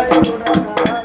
Ai,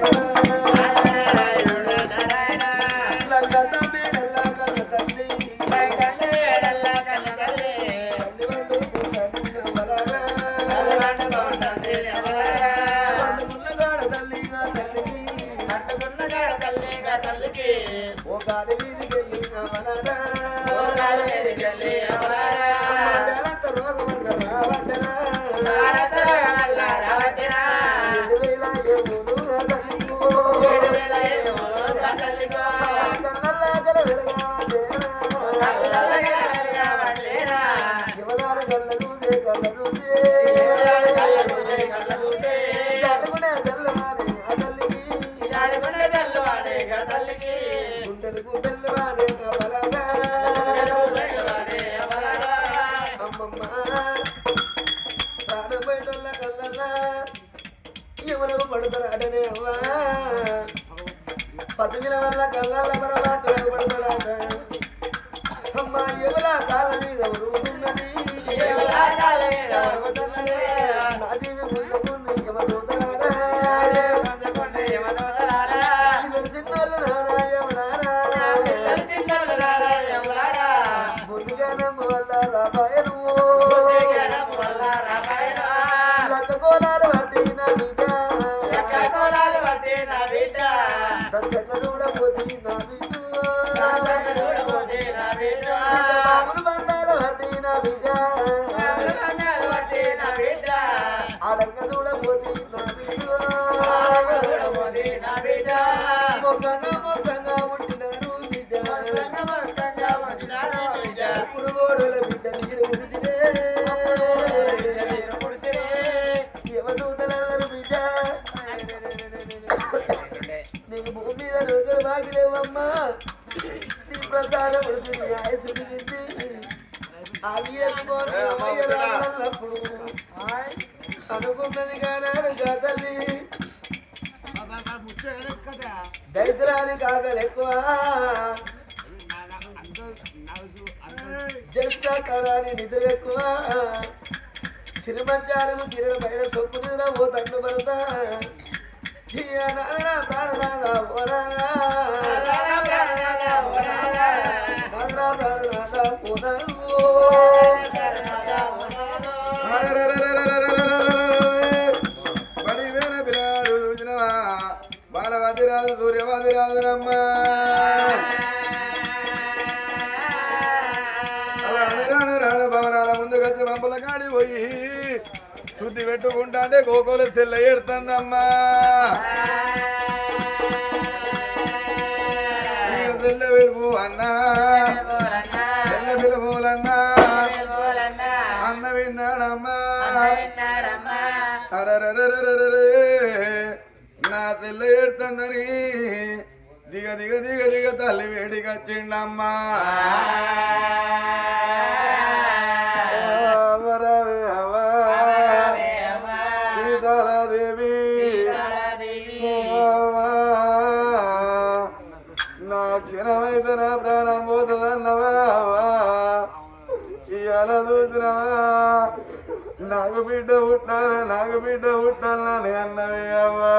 అవతారం సుడిగింది అది అమ్మయ్యప్పుడు అనుకున్నది కానాను కదలి దైత్రాని కాకలెక్కువ జస్టాకారాన్ని నిధులు ఎక్కువ చిరుమంజాలను బయట సొక్కు నిద్ర ఓరా బాలవదిరాజు సూర్యవదిరాజు రమ్మ భవనాల ముందు గచ్చి పంపల కాడి పోయి శుద్ధి పెట్టుకుంటా అంటే గోకోల తెల్ల ఎడుతుందమ్మా తెల్ల అన్నా పిలువులన్నా అన్న విన్నాడమ్మా. నా తెల్ల ఎడుతుందని దిగ దిగ దిగ దిగ తల్లి వేడికొచ్చిండమ్మా నాకు బిడ్డ పుట్టాలి నాకు బిడ్డ పుట్టాలని అన్నవి అవ్వా.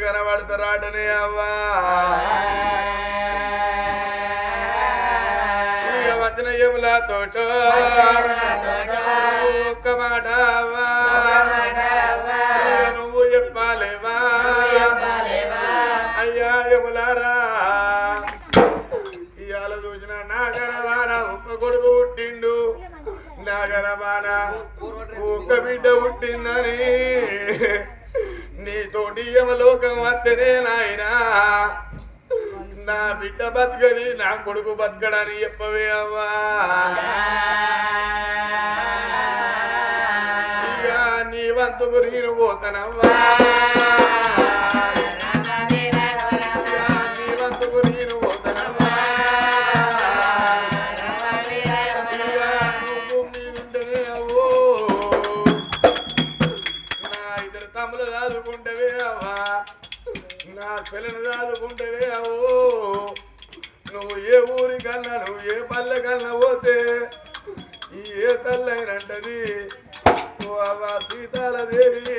ఎప్పుడు ఎములు అవ్వా. ఇక వచ్చిన ఎముల తోట ఒక్క మాట అవ్వా. నువ్వు చెప్పాలేవా? అయ్యా యములారా ఇవాళ చూసిన నాగరవాన ఒక్క కొడుకు పుట్టిండు. నాగరవాన ఒక్క బిడ్డ పుట్టిందని నీతోటి యమలోకం వస్తేనే నాయనా. నా బిడ్డ బతకది నా కొడుకు బతకడని చెప్పవే అవ్వా. ఇక నీ వంతుకు నేను పోతానవ్వా. పల్లె పోతే ఈ ఏ తల్లైనంటది ఓ అవ్వ సీతాలదేవి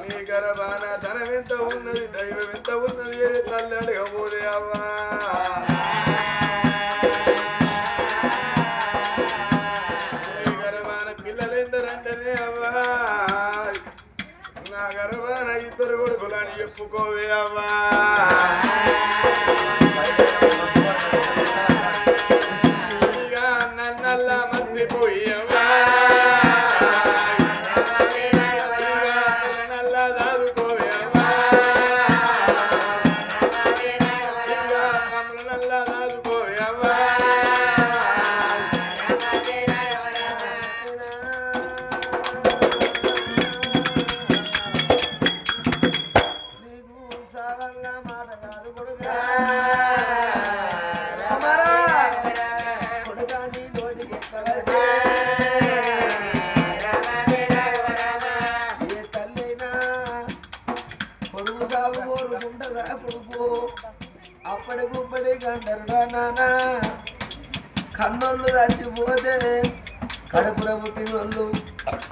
నీ గర్భాన ధనం ఎంత ఉన్నది దైవం ఎంత ఉన్నది ఏ తల్లి అడగబోదే అవ్వా. నీ గర్భాన పిల్లలు అవ్వా. నా గర్భాన ఇద్దరు కొడుకులని చెప్పుకోవే అవ్వా. కన్నోళ్ళు చచ్చిపోతే కడుపులో పుట్టినోళ్ళు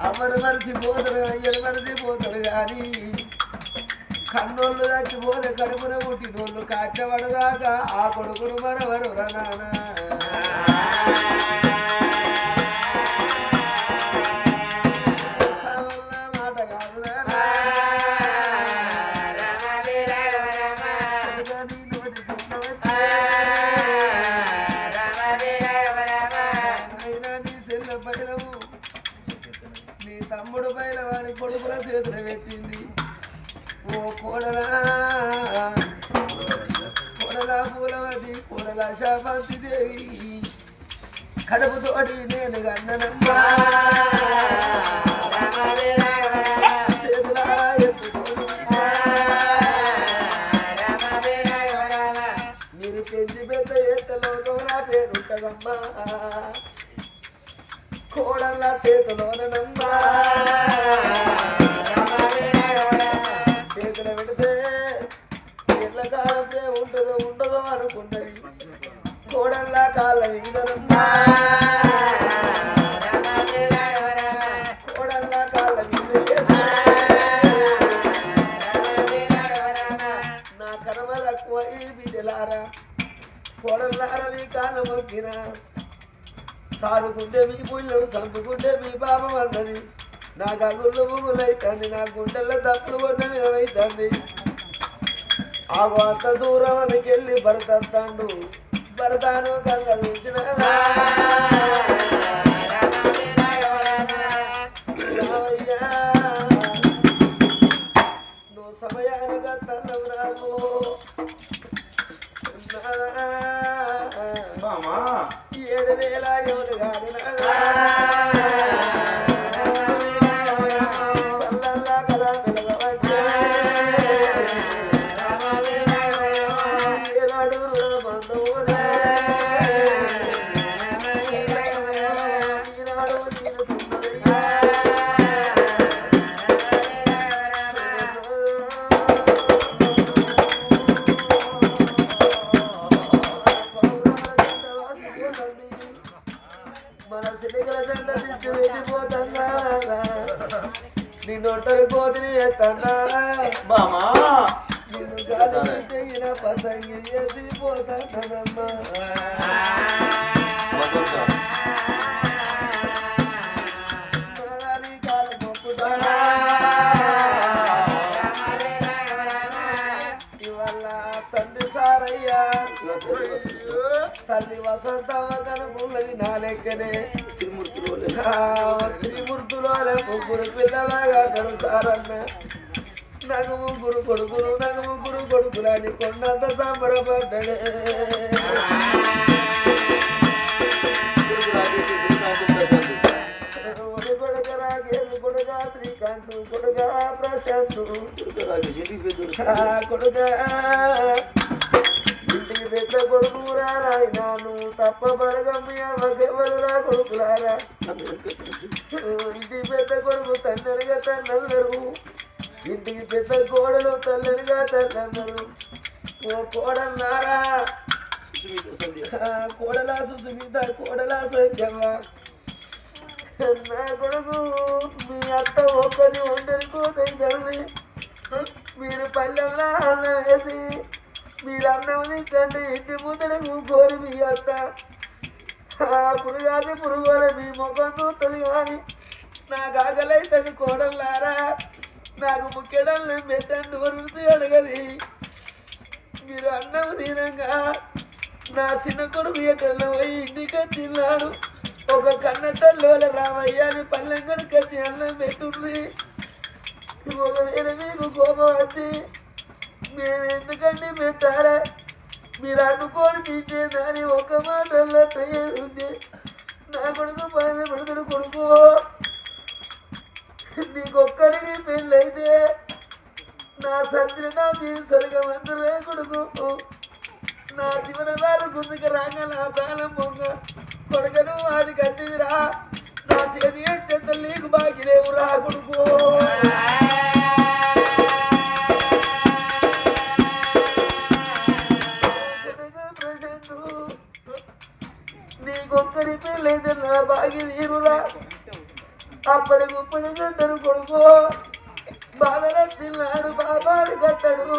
అమ్మను మరచిపోతారు అయ్యను మరచిపోతారు కానీ కన్నోళ్ళు చచ్చిపోతే కడుపున పుట్టినోళ్ళు కట్టబడదాకా ఆ కొడుకును మరవరు నానా. పూలవతి కోడలా శాపంతి దేవి కడుపుతోటి నేను గన్ననమ్మా చేతులు ఎట్ల ఉంటుందో ఉండదో అనుకున్నది. కోడళ్ళ కాళ్ళ మీదనమ్మా నా సారుకుంటే మీ పుల్లడు చంపుకుంటే మీ పాపం అన్నది. నా గగుళ్ళు ముగ్గులైతుంది నా గుండెల్లో తప్పులు కొన్న విధమైతుంది ఆగు అంత దూరం వెళ్ళి భరతండు భరతాను కళ్ళ జెండ దించి వెళ్ళిపోతున్నా నిన్ను ఒంటరి కోతిని ఎత్తన్నా బామా నిన్ను గాలి తెగిన పతంగి సారయ్యా తల్లి వసంతమ్మ కనుపుల్లవి నా లెక్కనే త్రిమూర్తులో ముగ్గురు పిల్లలాగా సారన్న నాకు ముగ్గురు కొడుకులు నాకు ముగ్గురు కొడుకులని కొండంత సంబరపడ్డాడే కొడుగా కొడుక రాగేలు కొడుక శ్రీకాంతు ప్రశాంతు ఆ కొడుక ఇంటికి పెద్ద కొడుకు రాయనా నువ్వు తప్ప బలగమ్మి కొడుకులారా? ఇంటికి పెద్ద కొడుకు తన్నరిగా తన్నరు ఇంటికి పెద్ద కోడలు తల్లిగా తన్నరు ఓ కోడన్నారా కోడలా సుసుమిత కోడలా సత్యమ్మా. నా కొడుకు మీ అత్త ఒక్కరి ఒంటరి కోతండి మీరు పల్లెలా అన్నం వేసి మీరు అన్నం తింటండి ఇంటి ముందరకు కోరి మీ అత్త. పురుగాది పురుగుల మీ ముఖం చూస్తుంది కానీ నాకు కోడల్లారా నాకు ముఖ్యడల్ని పెట్టండి వరుస అడగది. మీరు అన్నం తినంగా నా చిన్న కొడుకు ఎటల్లో పోయి ఇంటికి తిన్నాడు ఒక కన్న తల్లోల రామయ్య అని పల్లెం కనుకొచ్చి అన్నం పెట్టుండ్రి. ఒకవేళ మీకు కోపం వచ్చి మేము ఎందుకండి పెట్టారా మీరు అడ్డుకొని తీసేదని ఒక మాటల్లో తయారుంది నా కొడుకు పైన పెడతాడు కొడుకు. నీకొక్కరికి పెళ్ళైతే నా సత్రి నా తీరు సరిగా వందలే కొడుకు. నా జీవనదారు గుందుకు రాగా నా ప్రాణం పొంగ. కొడుకను అది కట్టివిరా. నా చేతి చెత్త నీకు బాగిలేవురా కొడుకు. అప్పటి గుప్పటి కట్టడు కొడుకు. బాధల చిన్నాడు బాబాది కట్టడు.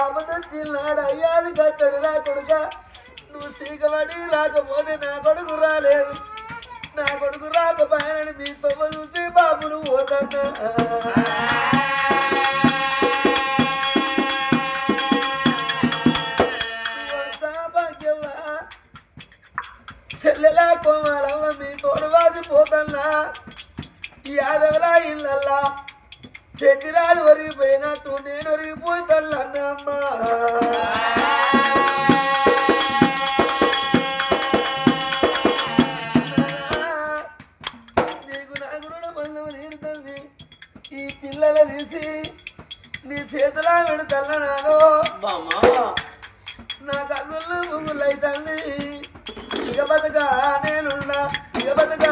ఆపద చిన్నాడు అయ్యాది కట్టడు. నా కొడుక నువ్వు సీకబడి రాకపోతే నా కొడుకు రాలేదు. నా కొడుకు రాకపోయానని మీ తొమ్మ చూసి బాబును పోతన్నా చెల్లెలా కోమారమ్మ తోడు వాసిపోతన్నా ఈ యాదవలా ఇళ్ళల్లా చెందిరాలు ఒరిగిపోయినట్టు నేను ఒరిగిపోతానమ్మా నీకు నాకు రుణబంధం తీరుతుంది ఈ పిల్లల తీసి నీ చేతులా పెడతల్ల నాదో. నా కన్నులు ముగ్గులైతుంది ఇక బతగా నేనున్నా ఇక బతగా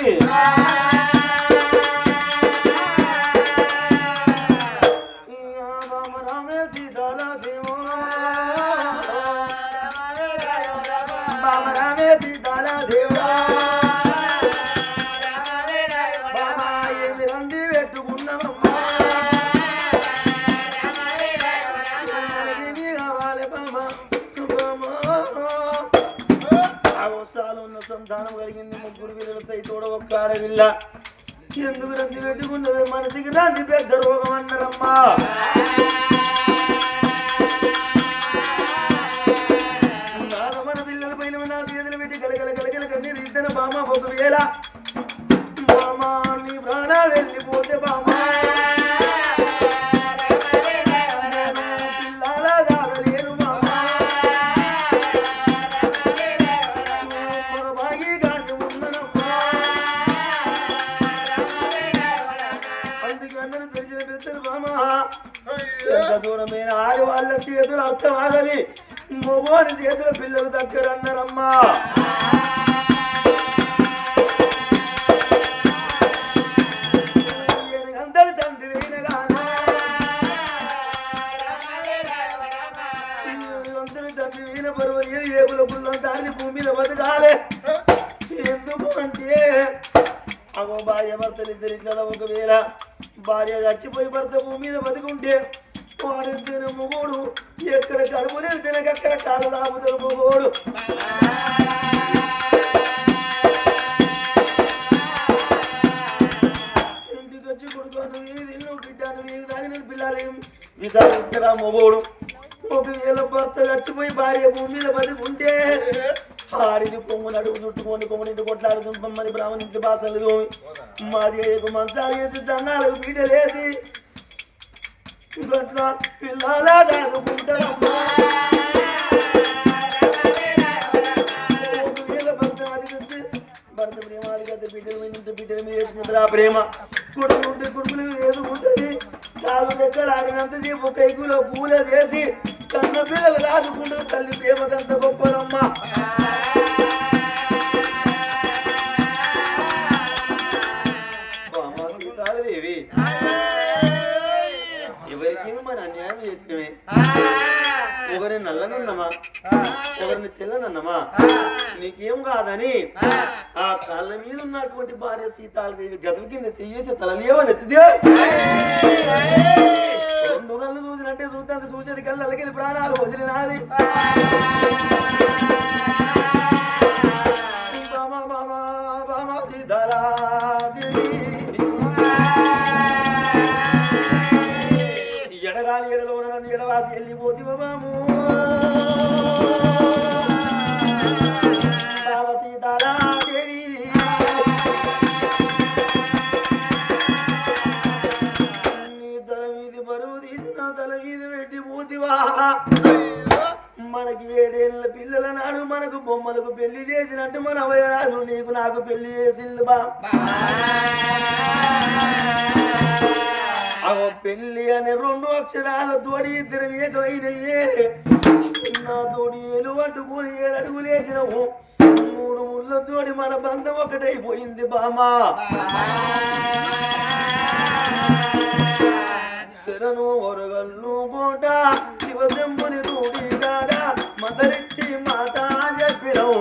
Yeah. కలిగింది ముగ్గురు పిల్లలు సైతోడ ఒక్క ఆడవిల్ల. ఎందుకు రంది పెట్టుకున్నవే మనసుకి రంది పెద్ద రోగం అన్నారమ్మా. నాన్న మన పిల్లల పైన నా చేతులు పెట్టి కలగల కలగల కన్నీరు ఇద్దరు బామ్మ ఒకవేళ బతకాలే. ఎందుకు అంటే అగో భార్య భర్తలు ఒకవేళ భార్య చచ్చిపోయి భర్త భూమి మీద బతుకుంటే వాడిద్దరు మొగోడు ఎక్కడ కడుపులేడు తినక అక్కడ కాలు లాగుతాడు మొగోడు. ఒకవేళ భర్త చచ్చిపోయి భార్య భూమి మీద బతుకుంటే ఆడిది కొమ్ము నడుగు చుట్టుకొని కొమ్మునింటి కొట్లాడు దుంపమ్మని బ్రాహ్మణింటి బాసలు దోమి. మాది మంచాలు వేసి జంగాలకు పీటలేసి చదువుకుంటారమ్మా. భర్త ప్రేమ అదిగొద్ద బిడ్డల మీద బిడ్డల మీద ఆ ప్రేమ. కొడుకు ఉంటే మీద వేసుకుంటుంది కాలు దగ్గర ఆడినంతసేపు కైకులో పూల చేసి కన్న పిల్లలు రాసుకుంటుంది తల్లి ప్రేమకంత సీతాదేవి. ఎవరికి మన అన్యాయం చేసినవే ఒకరిని నల్లనన్నమా? ఒకరిని తెల్లనన్నమా? నీకేం కాదని? ఆ. కాళ్ళ మీద ఉన్నటువంటి భార్య సీతాలదేవి గదువు కింద చెయ్యేసి తలలేవని ఎత్తిదే రెండు కళ్ళు చూసినట్టే చూద్దాం చూసేటి కళ్ళు అలకెళ్ళి ప్రాణాలు వదిలినాది బామా బామా మీద పెట్టి పోతివా? మనకి ఏడేళ్ళ పిల్లల నాడు మనకు బొమ్మలకు పెళ్ళి చేసినట్టు మన అవయరాజు నీకు నాకు పెళ్ళి చేసింది బా. అగో పెళ్ళి అనే రెండు అక్షరాల తోడి ఇద్దరు ఏకమైనయే నా తోడి ఏలు పట్టుకుని ఏడు అడుగులేసినవు మూడు ముళ్ళతోటి మన బంధం ఒకటైపోయింది బామా. శరణు ఒరగల్లు కోట శివశంభుని తోడి గాడ మదరిచ్చి మాట చెప్పినవు.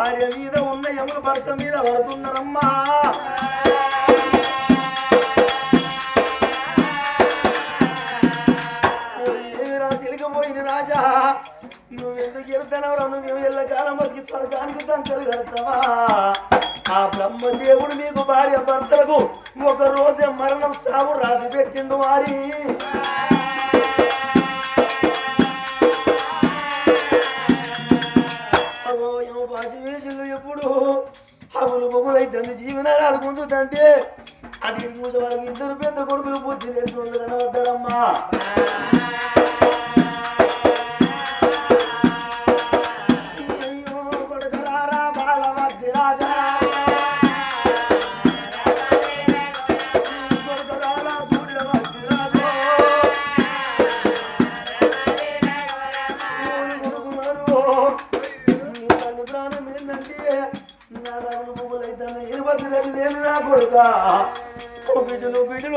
భార్య మీద ఉన్న యములు భర్త మీద పడుతున్నారమ్మా. ఏమిరా రాజా? నువ్వెందుకు వెళ్తానవరా నువ్వు వెళ్ళ కాలం వరకు స్వర్గానికి తంతలు కడతావా? ఆ బ్రహ్మదేవుడు మీకు భార్య భర్తలకు ఒక రోజే మరణం సాగు రాసి పెట్టిండు వారి. హగులు బొగులైతుంది జీవనాలు పొందుతంటే అటు చూసే వాళ్ళకి ఇద్దరు పెద్ద కొడుకులు బుద్ధి తెలిసిన కనబడ్డారమ్మా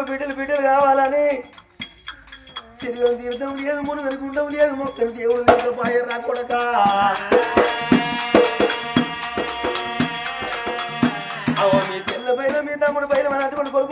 బిడ్డలు బిడ్డలు కావాలని తిరిగి తీర్థం లేదు మునుగని గుండం లేదు మొత్తం దేవుడు లేదు బాహ్య రాకూడక మీ చెల్లె పైన మీ తమ్ముడు పైన మన అటువంటి కొడుకు